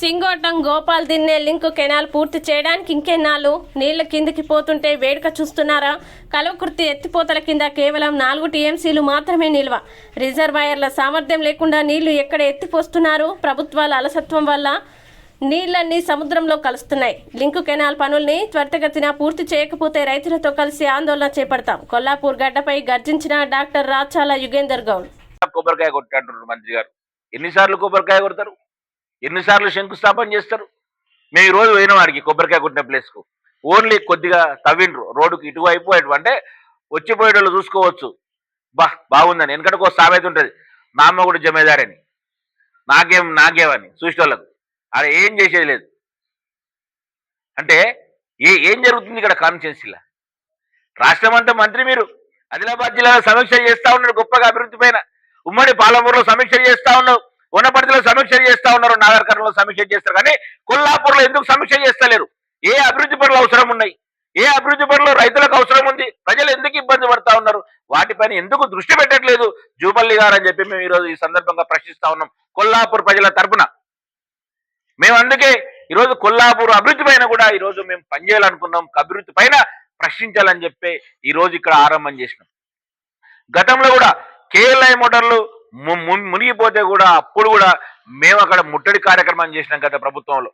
Singotam Gopal Dinne link canal పూర్తి చేయడానికి ఇంకెన్నాళ్ళు నీళ్ళ కిందికి పోతుంటే వేడుక చూస్తున్నారా? కలవకృతి ఎత్తిపోతల కింద కేవలం నాలుగు టీఎంసీలు మాత్రమే నిల్వ. రిజర్వాయర్ల సామర్థ్యం లేకుండా నీళ్ళు ఎక్కడ ఎత్తిపోస్తున్నారు? ప్రభుత్వాల అలసత్వం వల్ల నీళ్ళన్నీ సముద్రంలో కలుస్తున్నాయి. లింకు కెనాల్ పనుల్ని త్వరితగతిన పూర్తి చేయకపోతే రైతులతో కలిసి ఆందోళన చేపడతాం. కొల్లాపూర్ గడ్డపై గర్జించిన డాక్టర్ రాచాల యుగేందర్ గౌడ్. కొబ్బరికాయ కొట్టాడు మంత్రి గారు. ఎన్నిసార్లు కొబ్బరికాయ కొడతారు? ఎన్నిసార్లు శంకుస్థాపన చేస్తారు? మేము ఈ రోజు పోయినాం వాడికి కొబ్బరికాయ కొట్టిన ప్లేస్కు. ఓన్లీ కొద్దిగా తవ్విండ్రు. రోడ్డుకి ఇటువైపు అంటే వచ్చిపోయేటోళ్ళు చూసుకోవచ్చు. బా బాగుందని. ఎందుకంటే ఒక సామెత ఉంటుంది. మా అమ్మ కూడా జమేదారని. నాకేం నాకేమని. చూసేటోళ్ళకు. అలా ఏం చేసేది లేదు అంటే ఏ ఏం జరుగుతుంది ఇక్కడ కాన్స్టిట్యున్సీలో? రాష్ట్రం అంతా మంత్రి మీరు ఆదిలాబాద్ జిల్లాలో సమీక్ష చేస్తా ఉన్నారు గొప్పగా అభివృద్ధి పైన. ఉమ్మడి పాలమూరులో సమీక్ష చేస్తా ఉన్నావు ఉన్నపర్తిలో సమీక్ష చేస్తా ఉన్నారు నాగర్కర్ణలో సమీక్ష చేస్తారు. కానీ కొల్లాపూర్లో ఎందుకు సమీక్ష చేస్తలేరు? ఏ అభివృద్ధి పనులు అవసరం ఉన్నాయి? ఏ అభివృద్ధి పనులు రైతులకు అవసరం ఉంది? ప్రజలు ఎందుకు ఇబ్బంది పడతా ఉన్నారు? వాటిపైన ఎందుకు దృష్టి పెట్టట్లేదు? జూపల్లి గారు అని చెప్పి మేము ఈరోజు ఈ సందర్భంగా ప్రశ్నిస్తా ఉన్నాం. కొల్లాపూర్ ప్రజల తరపున మేము అందుకే ఈరోజు కొల్లాపూర్ అభివృద్ధి పైన కూడా ఈరోజు మేము పనిచేయాలనుకున్నాం. అభివృద్ధి పైన ప్రశ్నించాలని చెప్పి ఈ రోజు ఇక్కడ ఆరంభం చేసినాం. గతంలో కూడా కేఎల్ఐ మోటార్లు ము- ము- మునిగిపోతే కూడా అప్పుడు కూడా మేము అక్కడ ముట్టడి కార్యక్రమం చేసినాం గత ప్రభుత్వంలో.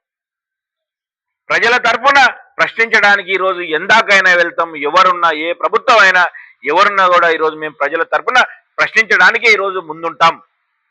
ప్రజల తరఫున ప్రశ్నించడానికి ఈ రోజు ఎందాకైనా వెళ్తాం ఎవరున్నా ఏ ప్రభుత్వం అయినా ఎవరున్నా కూడా ఈ రోజు మేము ప్రజల తరఫున ప్రశ్నించడానికి ఈ రోజు ముందుంటాం.